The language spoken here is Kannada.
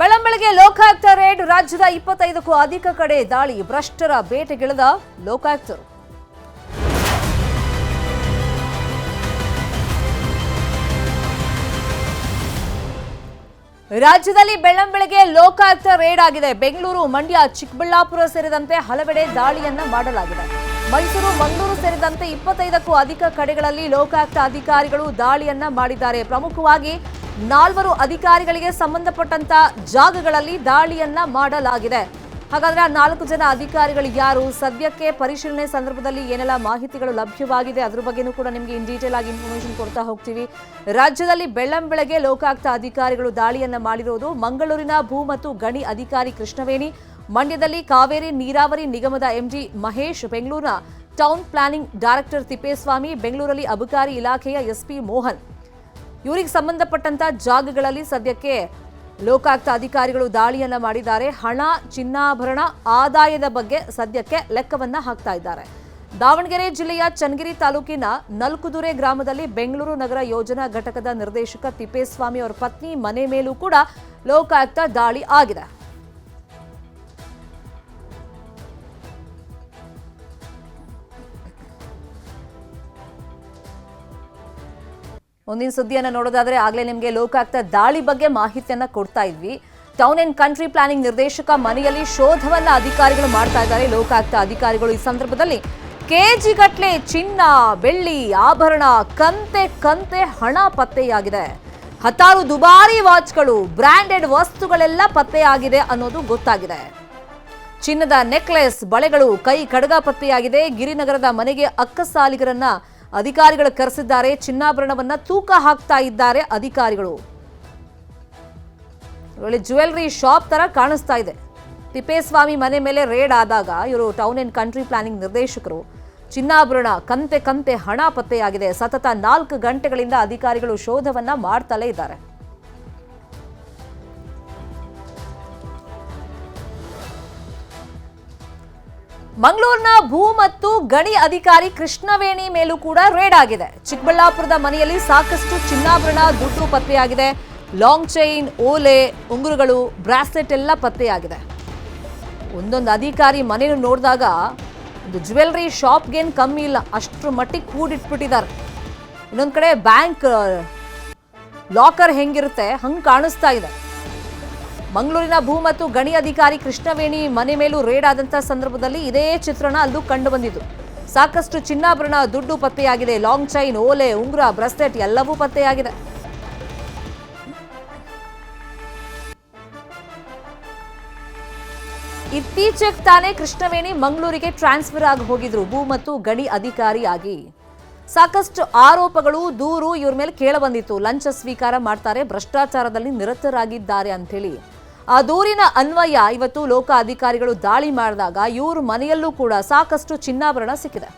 ಬೆಳಂಬೆಳಗ್ಗೆ ಲೋಕಾಯುಕ್ತ ರೇಡ್ ರಾಜ್ಯದ ಇಪ್ಪತ್ತೈದಕ್ಕೂ ಅಧಿಕ ಕಡೆ ದಾಳಿ. ಭ್ರಷ್ಟರ ಬೇಟೆಗಿಳಿದ ಲೋಕಾಯುಕ್ತರು. ರಾಜ್ಯದಲ್ಲಿ ಬೆಳ್ಳಂಬೆಳಗ್ಗೆ ಲೋಕಾಯುಕ್ತ ರೇಡ್ ಆಗಿದೆ. ಬೆಂಗಳೂರು, ಮಂಡ್ಯ, ಚಿಕ್ಕಬಳ್ಳಾಪುರ ಸೇರಿದಂತೆ ಹಲವೆಡೆ ದಾಳಿಯನ್ನ ಮಾಡಲಾಗಿದೆ. ಮೈಸೂರು, ಮಂಗಳೂರು ಸೇರಿದಂತೆ ಇಪ್ಪತ್ತೈದಕ್ಕೂ ಅಧಿಕ ಕಡೆಗಳಲ್ಲಿ ಲೋಕಾಯುಕ್ತ ಅಧಿಕಾರಿಗಳು ದಾಳಿಯನ್ನ ಮಾಡಿದ್ದಾರೆ. ಪ್ರಮುಖವಾಗಿ ನಾಲ್ವರು ಅಧಿಕಾರಿಗಳಿಗೆ ಸಂಬಂಧಪಟ್ಟಂತ ಜಾಗಗಳಲ್ಲಿ ದಾಳಿಯನ್ನ ಮಾಡಲಾಗಿದೆ. ಹಾಗಾದ್ರೆ ಆ ನಾಲ್ಕು ಜನ ಅಧಿಕಾರಿಗಳು ಯಾರು? ಸದ್ಯಕ್ಕೆ ಪರಿಶೀಲನೆ ಸಂದರ್ಭದಲ್ಲಿ ಏನೆಲ್ಲ ಮಾಹಿತಿಗಳು ಲಭ್ಯವಾಗಿದೆ? ಅದ್ರ ಬಗ್ಗೆನೂ ಕೂಡ ನಿಮಗೆ ಇನ್ ಡೀಟೇಲ್ ಆಗಿ ಇನ್ಫಾರ್ಮೇಶನ್ ಕೊಡ್ತಾ ಹೋಗ್ತೀವಿ. ರಾಜ್ಯದಲ್ಲಿ ಬೆಳ್ಳಂಬೆಳಗ್ಗೆ ಲೋಕಾಯುಕ್ತ ಅಧಿಕಾರಿಗಳು ದಾಳಿಯನ್ನ ಮಾಡಿರೋದು ಮಂಗಳೂರಿನ ಭೂ ಮತ್ತು ಗಣಿ ಅಧಿಕಾರಿ ಕೃಷ್ಣವೇಣಿ, ಮಂಡ್ಯದಲ್ಲಿ ಕಾವೇರಿ ನೀರಾವರಿ ನಿಗಮದ ಎಂಜಿ ಮಹೇಶ್, ಬೆಂಗಳೂರಿನ ಟೌನ್ ಪ್ಲಾನಿಂಗ್ ಡೈರೆಕ್ಟರ್ ತಿಪ್ಪೇಸ್ವಾಮಿ, ಬೆಂಗಳೂರಲ್ಲಿ ಅಬಕಾರಿ ಇಲಾಖೆಯ ಎಸ್ಪಿ ಮೋಹನ್. ಇವರಿಗೆ ಸಂಬಂಧಪಟ್ಟಂತ ಜಾಗಗಳಲ್ಲಿ ಸದ್ಯಕ್ಕೆ ಲೋಕಾಯುಕ್ತ ಅಧಿಕಾರಿಗಳು ದಾಳಿಯನ್ನ ಮಾಡಿದ್ದಾರೆ. ಹಣ, ಚಿನ್ನಾಭರಣ, ಆದಾಯದ ಬಗ್ಗೆ ಸದ್ಯಕ್ಕೆ ಲೆಕ್ಕವನ್ನ ಹಾಕ್ತಾ ಇದ್ದಾರೆ. ದಾವಣಗೆರೆ ಜಿಲ್ಲೆಯ ಚನ್ನಗಿರಿ ತಾಲೂಕಿನ ನಲ್ಕುದುರೆ ಗ್ರಾಮದಲ್ಲಿ ಬೆಂಗಳೂರು ನಗರ ಯೋಜನಾ ಘಟಕದ ನಿರ್ದೇಶಕ ತಿಪ್ಪೇಸ್ವಾಮಿ ಅವರ ಪತ್ನಿ ಮನೆ ಮೇಲೂ ಕೂಡ ಲೋಕಾಯುಕ್ತ ದಾಳಿ ಆಗಿದೆ. ಮುಂದಿನ ಸುದ್ದಿಯನ್ನು ನೋಡೋದಾದರೆ ಆಗಲೇ ನಿಮಗೆ ಲೋಕಾಯುಕ್ತ ದಾಳಿ ಬಗ್ಗೆ ಮಾಹಿತಿಯನ್ನು ಕೊಡ್ತಾ ಇದ್ವಿ. ಟೌನ್ ಅಂಡ್ ಕಂಟ್ರಿ ಪ್ಲಾನಿಂಗ್ ನಿರ್ದೇಶಕ ಮನೆಯಲ್ಲಿ ಶೋಧವನ್ನ ಅಧಿಕಾರಿಗಳು ಮಾಡ್ತಾ ಇದ್ದಾರೆ. ಲೋಕಾಯುಕ್ತ ಅಧಿಕಾರಿಗಳು ಈ ಸಂದರ್ಭದಲ್ಲಿ ಕೆಜಿ ಗಟ್ಲೆ ಚಿನ್ನ, ಬೆಳ್ಳಿ, ಆಭರಣ, ಕಂತೆ ಕಂತೆ, ಹಣ ಪತ್ತೆಯಾಗಿದೆ. ಹತ್ತಾರು ದುಬಾರಿ ವಾಚ್ಗಳು ಬ್ರ್ಯಾಂಡೆಡ್ ವಸ್ತುಗಳೆಲ್ಲ ಪತ್ತೆಯಾಗಿದೆ ಅನ್ನೋದು ಗೊತ್ತಾಗಿದೆ. ಚಿನ್ನದ ನೆಕ್ಲೆಸ್, ಬಳೆಗಳು ಕೈ ಕಡಗ ಪತ್ತೆಯಾಗಿದೆ. ಗಿರಿನಗರದ ಮನೆಗೆ ಅಕ್ಕಸಾಲಿಗರನ್ನ ಅಧಿಕಾರಿಗಳು ಕರೆಸಿದ್ದಾರೆ. ಚಿನ್ನಾಭರಣವನ್ನ ತೂಕ ಹಾಕ್ತಾ ಇದ್ದಾರೆ ಅಧಿಕಾರಿಗಳು. ಒಳ್ಳೆ ಜ್ಯುವೆಲ್ರಿ ಶಾಪ್ ತರ ಕಾಣಿಸ್ತಾ ಇದೆ. ತಿಪ್ಪೇಸ್ವಾಮಿ ಮನೆ ಮೇಲೆ ರೇಡ್ ಆದಾಗ ಇವರು ಟೌನ್ ಅಂಡ್ ಕಂಟ್ರಿ ಪ್ಲಾನಿಂಗ್ ನಿರ್ದೇಶಕರು. ಚಿನ್ನಾಭರಣ, ಕಂತೆ ಕಂತೆ ಹಣ ಪತ್ತೆಯಾಗಿದೆ. ಸತತ ನಾಲ್ಕು ಗಂಟೆಗಳಿಂದ ಅಧಿಕಾರಿಗಳು ಶೋಧವನ್ನ ಮಾಡ್ತಲೇ ಇದ್ದಾರೆ. ಮಂಗಳೂರಿನ ಭೂ ಮತ್ತು ಗಣಿ ಅಧಿಕಾರಿ ಕೃಷ್ಣವೇಣಿ ಮೇಲೂ ಕೂಡ ರೇಡ್ ಆಗಿದೆ. ಚಿಕ್ಕಬಳ್ಳಾಪುರದ ಮನೆಯಲ್ಲಿ ಸಾಕಷ್ಟು ಚಿನ್ನಾಭರಣ, ದುಡ್ಡು ಪತ್ತೆಯಾಗಿದೆ. ಲಾಂಗ್ ಚೈನ್, ಓಲೆ, ಉಂಗುರುಗಳು, ಬ್ರಾಸ್ಲೆಟ್ ಎಲ್ಲ ಪತ್ತೆಯಾಗಿದೆ. ಒಂದೊಂದು ಅಧಿಕಾರಿ ಮನೆಯನ್ನು ನೋಡಿದಾಗ ಒಂದು ಜ್ಯುವೆಲ್ರಿ ಶಾಪ್ಗೇನು ಕಮ್ಮಿ ಇಲ್ಲ, ಅಷ್ಟರ ಮಟ್ಟಿಗೆ ಕೂಡಿಟ್ಬಿಟ್ಟಿದ್ದಾರೆ. ಇನ್ನೊಂದು ಕಡೆ ಬ್ಯಾಂಕ್, ಲಾಕರ್ ಹೆಂಗಿರುತ್ತೆ, ಹಂಗೆ ಕಾಣಿಸ್ತಾ ಇದೆ. ಮಂಗಳೂರಿನ ಭೂ ಮತ್ತು ಗಣಿ ಅಧಿಕಾರಿ ಕೃಷ್ಣವೇಣಿ ಮನೆ ಮೇಲೂ ರೇಡ್ ಆದಂಥ ಸಂದರ್ಭದಲ್ಲಿ ಇದೇ ಚಿತ್ರಣ ಅಲ್ಲೂ ಕಂಡುಬಂದಿತು ಸಾಕಷ್ಟು ಚಿನ್ನಾಭರಣ, ದುಡ್ಡು ಪತ್ತೆಯಾಗಿದೆ. ಲಾಂಗ್ ಚೈನ್, ಓಲೆ, ಉಂಗುರ, ಬ್ರಸ್ಲೆಟ್ ಎಲ್ಲವೂ ಪತ್ತೆಯಾಗಿದೆ. ಇತ್ತೀಚೆಗೆ ತಾನೇ ಕೃಷ್ಣವೇಣಿ ಮಂಗಳೂರಿಗೆ ಟ್ರಾನ್ಸ್ಫರ್ ಆಗಿ ಹೋಗಿದ್ರು. ಭೂ ಮತ್ತು ಗಣಿ ಅಧಿಕಾರಿಯಾಗಿ. ಸಾಕಷ್ಟು ಆರೋಪಗಳು, ದೂರು ಇವ್ರ ಮೇಲೆ ಕೇಳಬಂದಿತ್ತು. ಲಂಚ ಸ್ವೀಕಾರ ಮಾಡ್ತಾರೆ, ಭ್ರಷ್ಟಾಚಾರದಲ್ಲಿ ನಿರತರಾಗಿದ್ದಾರೆ ಅಂಥೇಳಿ. ಆ ದೂರಿನ ಅನ್ವಯ ಇವತ್ತು ಲೋಕ ಅಧಿಕಾರಿಗಳು ದಾಳಿ ಮಾಡಿದಾಗ ಇವ್ರ ಮನೆಯಲ್ಲೂ ಕೂಡ ಸಾಕಷ್ಟು ಚಿನ್ನಾಭರಣ ಸಿಕ್ಕಿದೆ.